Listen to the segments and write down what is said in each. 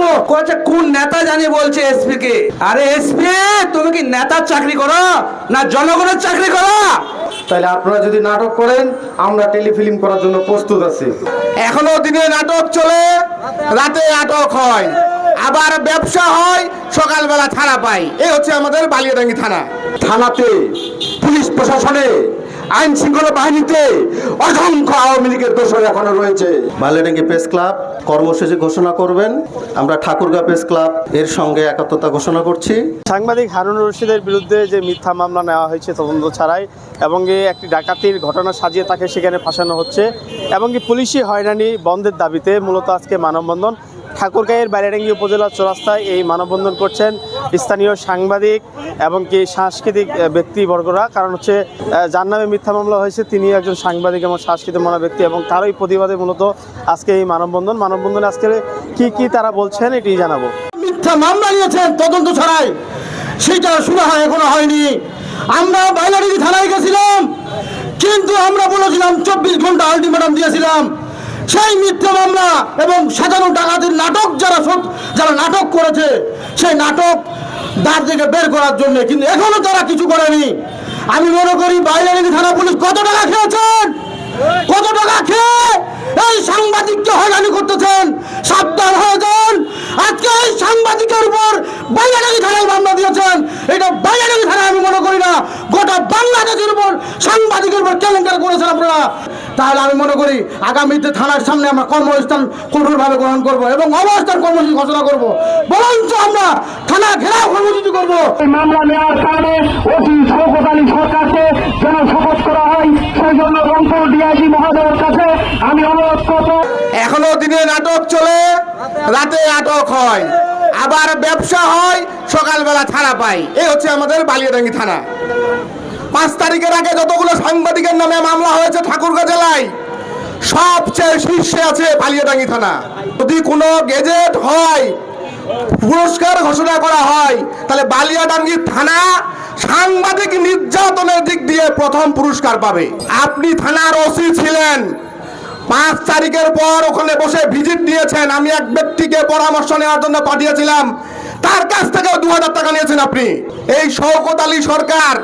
করব? কয়েছে কোন নেতা জানি বলছে এসপি কে আরে এসপি তুমি কি নেতার চাকরি করো? না জনগণের চাকরি করো? তাহলে আপনারা যদি নাটক করেন আমরা টেলিফিল্ম করার জন্য প্রস্তুত আছি। এখনও দিনে নাটক চলে রাতে নাটক হয়। আবার ব্যবসা হয় সকালবেলা থানা পাই। এই হচ্ছে আমাদের বালিয়াডাঙ্গি থানা। থানাতে পুলিশ প্রশাসনে আইন শৃঙ্খলা বাহিনীতে অসংখ্য আওয়ামী লীগের দোষর এখনও রয়েছে। মালেডাঙ্গি প্রেস ক্লাব কর্মসূচি ঘোষণা করবেন। আমরা ঠাকুরগা প্রেস ক্লাব এর সঙ্গে একাত্মতা ঘোষণা করছি। সাংবাদিক হারুন রশিদের বিরুদ্ধে যে মিথ্যা মামলা নেওয়া হয়েছে তদন্ত ছাড়াই, এবং একটি ডাকাতির ঘটনা সাজিয়ে তাকে সেখানে ফাঁসানো হচ্ছে, এবং পুলিশি হয়রানি বন্ধের দাবিতে মূলত আজকে মানববন্ধন। ঠাকুরগাঁয়ের বাইরেডাঙ্গি উপজেলার চৌরাস্তায় এই মানববন্ধন করছেন স্থানীয় সাংবাদিক এবং কি সাংস্কৃতিক ব্যক্তিবর্গরা। কারণ হচ্ছে যার নামে মিথ্যা মামলা হয়েছে, তিনি একজন সাংবাদিক এবং সাংস্কৃতিক মনা ব্যক্তি এবং তারই প্রতিবাদে মূলত আজকে এই মানববন্ধন। মানববন্ধনে আজকে কি কি তারা বলছেন এটি জানাব। মিথ্যা মামলা নিয়েছেন, তদন্ত ছাড়াই। সেটা শুরু হয়, এখনও হয়নি। আমরা বাইলারি থানায় গেছিলাম, কিন্তু আমরা বলেছিলাম, চব্বিশ ঘণ্টা আলটিমেটাম দিয়েছিলাম। সেই মিথ্যা মামলা এবং সাজানো ডাকাতির নাটক যারা যারা নাটক করেছে, সেই নাটক দ্বার থেকে বের করার জন্য। কিন্তু এখনও তারা কিছু করেনি। আমি মনে করি বাইলারি থানা পুলিশ কত টাকা খেয়েছেন? কত টাকা খেয়ে এই সাংবাদিককে হয়রানি করতেছেন? সাবধান হয়ে যান। আজকে এই সাংবাদিকের উপর বাইরানি থানায় মামলা দিয়েছেন। এটা বাইরানি থানায় আমি মনে করি না। গোটা বাংলাদেশের উপর সাংবাদিকের উপর কেলেঙ্কার করেছেন আপনারা। তাহলে আমি মনে করি আগামীতে থানার সামনে আমরা কর্মস্থান কঠোরভাবে গ্রহণ করব এবং অবস্থান কর্মসূচি ঘোষণা করব। বরঞ্চ আমরা থানা ঘেরাও কর্মসূচি করব। এই মামলা নেওয়ার কারণে অতি শওকত আলী সরকারকে যেন শপথ করা হয় সেই জন্য রংপুর ডিআইজি মহোদয়ের কাছে আমি অনুরোধ করব। এখনও দিনে নাটক চলে রাতে নাটক হয়। আবার ব্যবসা হয় সকালবেলা থানা পাই এই হচ্ছে আমাদের বালিয়াডাঙ্গি থানা। পাঁচ তারিখের আগে যতগুলো সাংবাদিকের নামে মামলা হয়েছে ঠাকুরগাঁ জেলায়, সবচেয়ে শীর্ষে আছে বালিয়াডাঙ্গি থানা। যদি কোনো গেজেট হয়, পুরস্কার ঘোষণা করা হয়, তাহলে বালিয়াডাঙ্গি থানা সাংবাদিক নির্যাতনের দিক দিয়ে প্রথম পুরস্কার পাবে। আপনি থানার ওসি ছিলেন। পাঁচ তারিখের পর ওখানে বসে ভিজিট দিয়েছেন। আমি এক ব্যক্তিকে পরামর্শ নেওয়ার জন্য পাঠিয়েছিলাম। তার কাছ থেকেও দু হাজার টাকা নিয়েছেন আপনি। এই শওকত আলী সরকার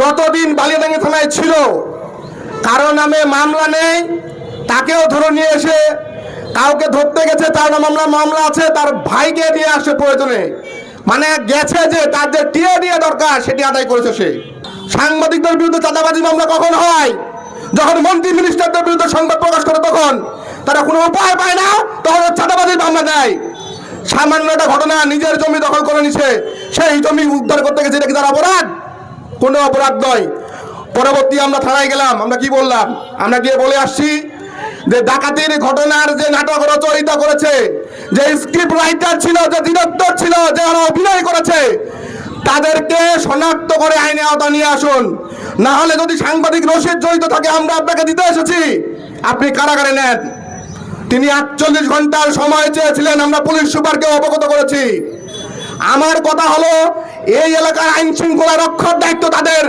যতদিন বালিয়াডাঙ্গি থানায় ছিল, কারও নামে মামলা নেই, তাকেও ধরে নিয়ে এসে কাউকে ধরতে গেছে, তার মামলা মামলা আছে, তার ভাইকে দিয়ে আসে প্রয়োজনে। মানে গেছে যে, তার যে টিয়ে দিয়ে দরকার, সেটি আদায় করেছে সে। সাংবাদিকদের বিরুদ্ধে চাঁদাবাজি মামলা কখন হয়? যখন মন্ত্রী মিনিস্টারদের বিরুদ্ধে সংবাদ প্রকাশ করে তখন, তারা কোনো উপায় পায় না, তখন চাঁদাবাজির মামলা দেয় সামান্য একটা ঘটনা নিজের জমি দখল করে নিছে, সেই জমি উদ্ধার করতে গেছে, এটা কি তার অপরাধ? কোনো অপরাধ নয়। পরবর্তী আমরা থানায় গেলাম, আমরা কি বললাম? আমরা গিয়ে বলে আসছি যে ডাকাতির ঘটনার যে নাটক রচয়িতা করেছে, যে স্ক্রিপ্ট রাইটার ছিল, যে ডিরেক্টর ছিল যারা অভিনয় করেছে, তাদেরকে শনাক্ত করে আইনে আওতা নিয়ে আসুন। না হলে যদি সাংবাদিক রসিদ জড়িত থাকে, আমরা আপনাকে দিতে এসেছি। আপনি কারাগারে নেন। তিনি আটচল্লিশ ঘণ্টার সময় চেয়েছিলেন, আমরা পুলিশ সুপারকে অবগত করেছি। আমার কথা হলো, এই এলাকার আইন শৃঙ্খলা রক্ষার দায়িত্ব তাদের।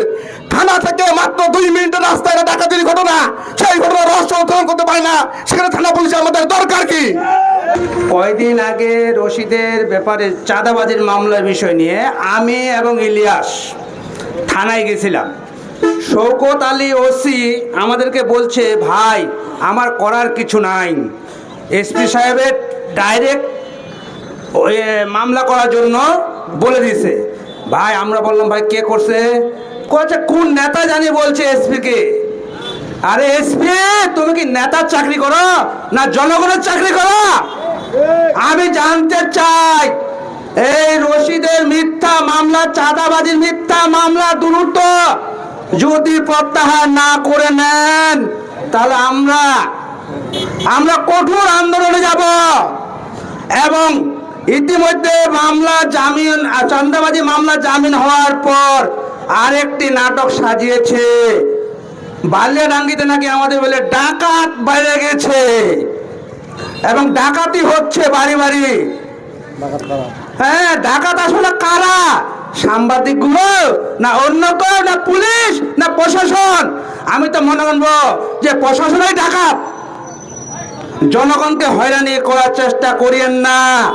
থানা থেকে মাত্র দুই মিনিটের রাস্তায় ডাকাতির ঘটনা, সেই ঘটনা রহস্য উত্তোলন করতে পারে না। সেখানে থানা পুলিশ আমাদের দরকার কি? কয়দিন আগে রশিদের ব্যাপারে চাঁদাবাজির মামলার বিষয় নিয়ে আমি এবং ইলিয়াস থানায় গেছিলাম। শৌকত আলী ওসি আমাদেরকে বলছে, ভাই, আমার করার কিছু নাই। এসপি সাহেবের ডাইরেক্ট মামলা করার জন্য বলে দিছে ভাই, আমরা বললাম, ভাই, কে করছে? কয়েছে, কোন নেতা জানি বলছে এসপি কে আরে, এসপি, তুমি কি নেতার চাকরি করো না জনগণের চাকরি করো? আমি জানতে চাই, এই রশিদের মিথ্যা মামলা, চাঁদাবাজির মিথ্যা মামলা দ্রুত যদি প্রত্যাহার না করে নেন, তাহলে আমরা আমরা কঠোর আন্দোলনে যাব। এবং ইতিমধ্যে মামলা জামিন আহ, চাঁদাবাজি মামলা জামিন হওয়ার পর আরেকটি নাটক সাজিয়েছে। বালিয়াডাঙ্গিতে নাকি আমাদের বলে ডাকাত বাইরে গেছে। এবং ডাকাতি হচ্ছে বাড়ি বাড়ি। হ্যাঁ ডাকাত আসলে কারা? সাংবাদিকগুলো না অন্য কেউ না পুলিশ না প্রশাসন? আমি তো মনে করব যে প্রশাসনই ডাকাত। জনগণকে হয়রানি করার চেষ্টা করিয়েন না।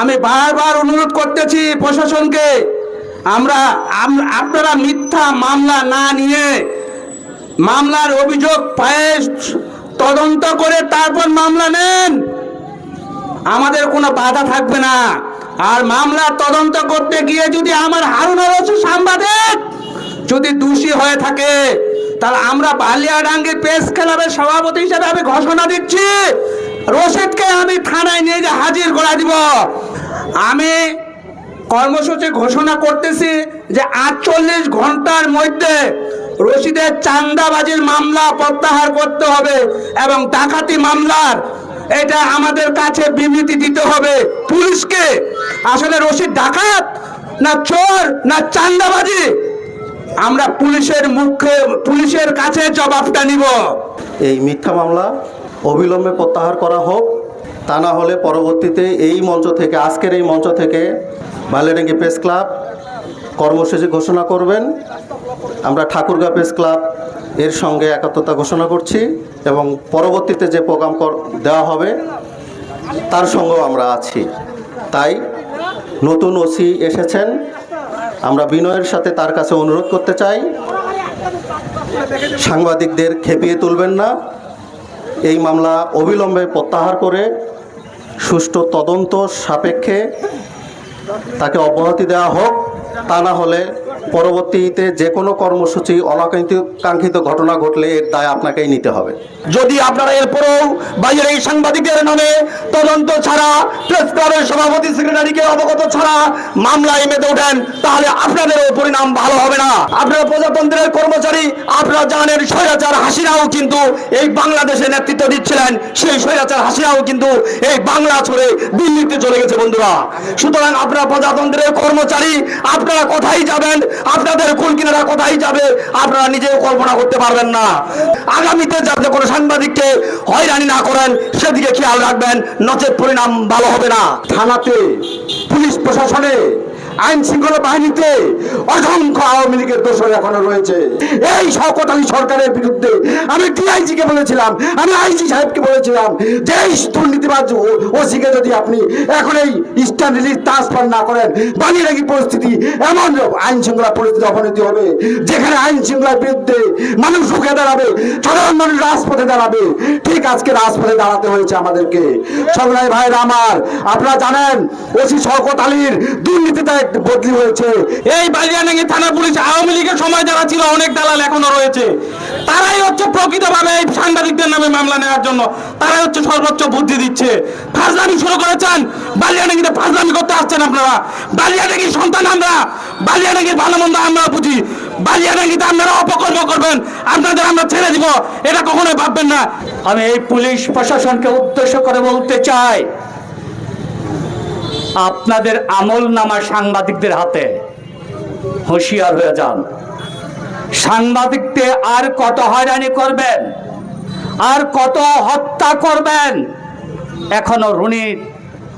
আমি বারবার অনুরোধ করতেছি প্রশাসনকে, আমরা আপনারা মিথ্যা মামলা না নিয়ে মামলার অভিযোগ পায়ে তদন্ত করে তারপর মামলা নেন। আমাদের কোনো বাধা থাকবে না। আর মামলা তদন্ত করতে গিয়ে যদি আমার হারুনা রসু সাংবাদিক যদি দোষী হয়ে থাকে, তাহলে আমরা বালিয়াডাঙ্গি প্রেস ক্লাবের সভাপতি হিসেবে আমি ঘোষণা দিচ্ছি। রশিদকে আমি থানায় নিয়ে যে হাজির করে দিব। আমি কর্মসূচি ঘোষণা করতেছি যে আটচল্লিশ ঘণ্টার মধ্যে রশিদের চান্দাবাজির মামলা প্রত্যাহার করতে হবে এবং ডাকাতি মামলার এটা আমাদের কাছে বিবৃতি দিতে হবে পুলিশকে। আসলে রশিদ ডাকাত না চোর না চান্দাবাজি আমরা পুলিশের মুখে, পুলিশের কাছে জবাবটা নিব। এই মিথ্যা মামলা অবিলম্বে প্রত্যাহার করা হোক। তা না হলে পরবর্তীতে এই মঞ্চ থেকে, আজকের এই মঞ্চ থেকে বালিয়াডাঙ্গি প্রেস ক্লাব কর্মসূচি ঘোষণা করবেন। আমরা ঠাকুরগা প্রেস ক্লাব এর সঙ্গে একাত্মতা ঘোষণা করছি এবং পরবর্তীতে যে প্রোগ্রাম দেওয়া হবে, তার সঙ্গেও আমরা আছি। তাই নতুন ওসি এসেছেন। আমরা বিনয়ের সাথে তার কাছে অনুরোধ করতে চাই। সাংবাদিকদের খেপিয়ে তুলবেন না। এই মামলা অবিলম্বে প্রত্যাহার করে সুষ্ঠু তদন্ত সাপেক্ষে তাকে অব্যাহতি দেওয়া হোক, তা না হলে পরবর্তীতে যে কোনো কর্মসূচি অনাকাঙ্ক্ষিত ঘটনা ঘটলে এর দায় আপনাকেই নিতে হবে। যদি আপনারা এরপরেও বাইরের এই সাংবাদিকদের নামে তদন্ত ছাড়া, প্রেস ক্লাবের সভাপতি, সেক্রেটারিকে অবগত ছাড়া মামলায় মেতে ওঠেন, তাহলে আপনাদেরও পরিণাম ভালো হবে না। আপনারা প্রজাতন্ত্রের কর্মচারী, আপনারা জানেন স্বৈরাচার হাসিনাও কিন্তু এই বাংলাদেশে নেতৃত্ব দিচ্ছিলেন। সেই স্বৈরাচার হাসিনাও কিন্তু এই বাংলা ছড়ে দিল্লিতে চলে গেছে, বন্ধুরা। সুতরাং আপনারা প্রজাতন্ত্রের কর্মচারী, আপনারা কোথায় যাবেন আপনাদের কোন কুলকিনারা কোথায় যাবে? আপনারা নিজেও কল্পনা করতে পারবেন না। আগামীতে যাতে কোনো সাংবাদিককে হয়রানি না করেন, সেদিকে খেয়াল রাখবেন, নচেত পরিণাম ভালো হবে না। থানাতে, পুলিশ প্রশাসনে আইন শৃঙ্খলা বাহিনীতে অসংখ্য আওয়ামী লীগের দোষর এখনও রয়েছে। এই আলী সরকারের বিরুদ্ধে আমি ডিআইজি কে বলেছিলাম, আমি আইজি সাহেবকে বলেছিলাম যে এই দুর্নীতিবাজ ওসিকে যদি আপনি এখন এই স্ট্যান্ড রিলিজ ট্রান্সফার না করেন, বানিয়ে রাখি পরিস্থিতি, এমন আইন শৃঙ্খলা পরিস্থিতি অবনতি হবে, যেখানে আইন শৃঙ্খলার বিরুদ্ধে মানুষ রুখে দাঁড়াবে, সাধারণ মানুষ রাজপথে দাঁড়াবে। ঠিক আজকে রাজপথে দাঁড়াতে হয়েছে আমাদেরকে। সংগ্রামী ভাইরা আমার, আপনারা জানেন, ওসি শওকত আলীর দুর্নীতিতে বদলি হয়েছে। এই বালিয়ানাঙ্গি থানা পুলিশ আওয়ামী লীগের সময় যারা ছিল, অনেক দালাল এখনও রয়েছে। তারাই হচ্ছে প্রকৃতভাবে এই সাংবাদিকদের নামে মামলা নেওয়ার জন্য। তারাই হচ্ছে সর্বোচ্চ বুদ্ধি দিচ্ছে। ফাজলামি শুরু করেছেন বালিয়ানাঙ্গিতে ফাজলামি করতে আসছেন আপনারা। বালিয়ানাঙ্গির সন্তান আমরা বালিয়ানাঙ্গির ভালো মন্দ আমরা বুঝি। বালিয়ানাঙ্গিতে আপনারা অপকর্ম করবেন আপনাদের আমরা ছেড়ে দিব। এটা কখনোই ভাববেন না। আমি এই পুলিশ প্রশাসনকে উদ্দেশ্য করে বলতে চাই আপনাদের আমল নামা সাংবাদিকদের হাতে হুঁশিয়ার হয়ে যান। সাংবাদিককে আর কত হয়রানি করবেন আর কত হত্যা করবেন? এখনও রনির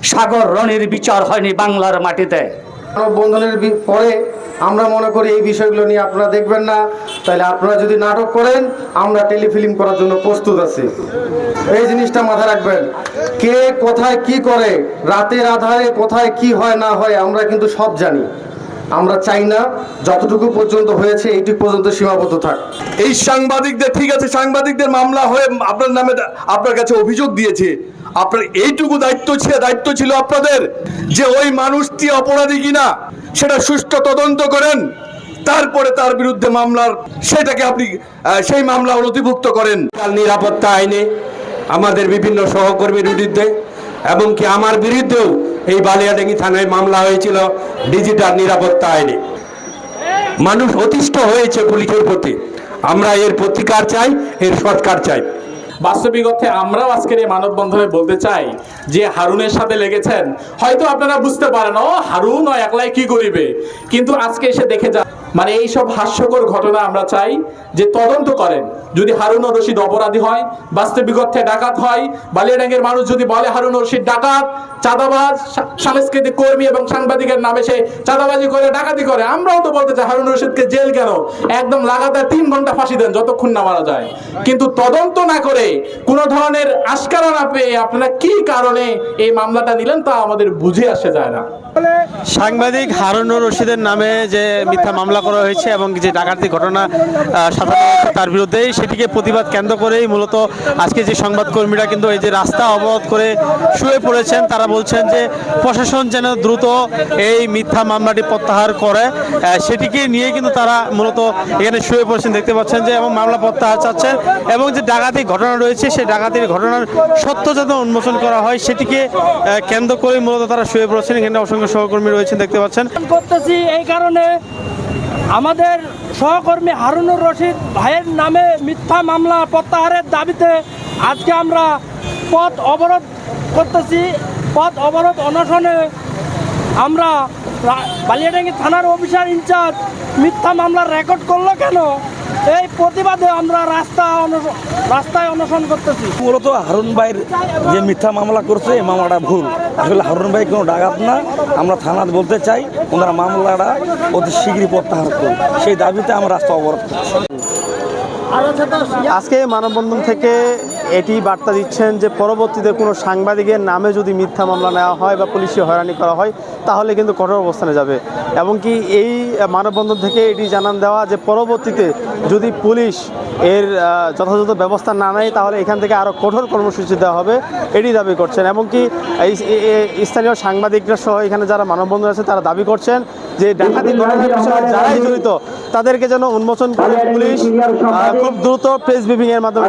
সাগর রনির বিচার হয়নি বাংলার মাটিতে। মানববন্ধনের বি- পরে আমরা মনে করি এই বিষয়গুলো নিয়ে আপনারা দেখবেন না। তাহলে আপনারা যদি নাটক করেন, আমরা টেলিফিল্ম করার জন্য প্রস্তুত আছি। এই জিনিসটা মাথায় রাখবেন। কে কোথায় কি করে, রাতের আধারে কোথায় কি হয় না হয়, আমরা কিন্তু সব জানি। আমরা চাই না যতটুকু পর্যন্ত হয়েছে, এইটুকু পর্যন্ত সীমাবদ্ধ থাক। এই সাংবাদিকদের, ঠিক আছে, সাংবাদিকদের মামলা হয়ে আপনার নামে, আপনার কাছে অভিযোগ দিয়েছে। আপনার এইটুকু দায়িত্ব ছিল দায়িত্ব ছিল আপনাদের যে ওই মানুষটি অপরাধী কিনা, সেটা সুষ্ঠু তদন্ত করেন, তারপরে তার বিরুদ্ধে মামলার, সেটাকে আপনি সেই মামলা নথিভুক্ত করেন। নিরাপত্তা আইনে আমাদের বিভিন্ন সহকর্মীর বিরুদ্ধে এবং কি আমার বিরুদ্ধেও এই বালিয়াডাঙ্গি থানায় মামলা হয়েছিল ডিজিটাল নিরাপত্তা আইনে। মানুষ অতিষ্ঠ হয়েছে পুলিশের প্রতি। আমরা এর প্রতিকার চাই, এর সৎকার চাই। বাস্তবিক অর্থে আমরাও আজকের এই মানববন্ধনে বলতে চাই যে হারুনের সাথে লেগেছেন, হয়তো আপনারা বুঝতে পারেন, ও হারুন, ও একলাই কি করিবে? কিন্তু আজকে এসে দেখে যা মানে এই সব হাস্যকর ঘটনা আমরা চাই যে তদন্ত করেন। যদি হারুন রশিদ অপরাধী হয় বাস্তবিক অর্থে ডাকাত হয় বালিয়াডাঙ্গের মানুষ যদি বলে হারুন রশিদ ডাকাত, চাঁদাবাজ সাংস্কৃতিক কর্মী এবং সাংবাদিকের নামে সে চাঁদাবাজি করে, ডাকাতি করে, আমরাও তো বলতে চাই হারুন রশিদকে জেল কেন? একদম লাগাতার তিন ঘণ্টা ফাঁসি দেন যতক্ষণ না মারা যায়। কিন্তু তদন্ত না করে কোন ধরনের আশকারা না পেয়ে আপনারা কি কারণে এই মামলাটা নিলেন তা আমাদের বুঝে আসে যায় না। সাংবাদিক হারুন রশিদের নামে যে মিথ্যা মামলা করা হয়েছে এবং যে ডাকাতি ঘটনা হয়েছে তার বিরুদ্ধে সেটিকে প্রতিবাদ কেন্দ্র করেই মূলত আজকে যে সংবাদকর্মীরা কিন্তু এই যে রাস্তা অবরোধ করে শুয়ে পড়েছেন, তারা বলছেন যে প্রশাসন যেন দ্রুত এই মিথ্যা মামলাটি প্রত্যাহার করে। সেটিকে নিয়ে কিন্তু তারা মূলত এখানে শুয়ে পড়েছেন, দেখতে পাচ্ছেন যে এবং মামলা প্রত্যাহার চাচ্ছেন এবং যে ডাকাতি ঘটনা রয়েছে, সেই ডাকাতির ঘটনার সত্য যাতে উন্মোচন করা হয়, সেটিকে কেন্দ্র করে মূলত তারা শুয়ে পড়েছেন। এখানে অসংখ্য সহকর্মী রয়েছেন, দেখতে পাচ্ছেন। করতেছি এই কারণে আমাদের সহকর্মী হারুনুর রশিদ ভাইয়ের নামে মিথ্যা মামলা প্রত্যাহারের দাবিতে আজকে আমরা পথ অবরোধ করতেছি। পথ অবরোধ অনশনে আমরা বালিয়াডাঙ্গি থানার অফিসার ইনচার্জ মিথ্যা মামলা রেকর্ড করল কেন? এই প্রতিবাদে আমরা রাস্তা রাস্তায় অনশন করতেছি। মূলত হারুন ভাইয়ের যে মিথ্যা মামলা করছে এই মামলাটা ভুল। আসলে হারুন ভাই কোনো ডাকাত না। আমরা থানাতে বলতে চাই ওনারা মামলাটা অতি শীঘ্রই প্রত্যাহার করুন। সেই দাবিতে আমরা রাস্তা অবরোধ করছি। আজকে মানববন্ধন থেকে এটি বার্তা দিচ্ছেন যে পরবর্তীতে কোনো সাংবাদিকের নামে যদি মিথ্যা মামলা নেওয়া হয় বা পুলিশে হয়রানি করা হয়, তাহলে কিন্তু কঠোর অবস্থানে যাবে। এবং কি এই মানববন্ধন থেকে এটি জানান দেওয়া যে পরবর্তীতে যদি পুলিশ এর যথাযথ ব্যবস্থা না নেয়, তাহলে এখান থেকে আরও কঠোর কর্মসূচি দেওয়া হবে, এটি দাবি করছেন। এবং কি এই এ- এ- স্থানীয় সাংবাদিকরা সহ এখানে যারা মানববন্ধন আছে, তারা দাবি করছেন যে ডাকাতি ঘটনার বিষয়ে যারাই জড়িত তাদেরকে যেন উন্মোচন করে পুলিশ খুব দ্রুত প্রেস ব্রিফিং এর মাধ্যমে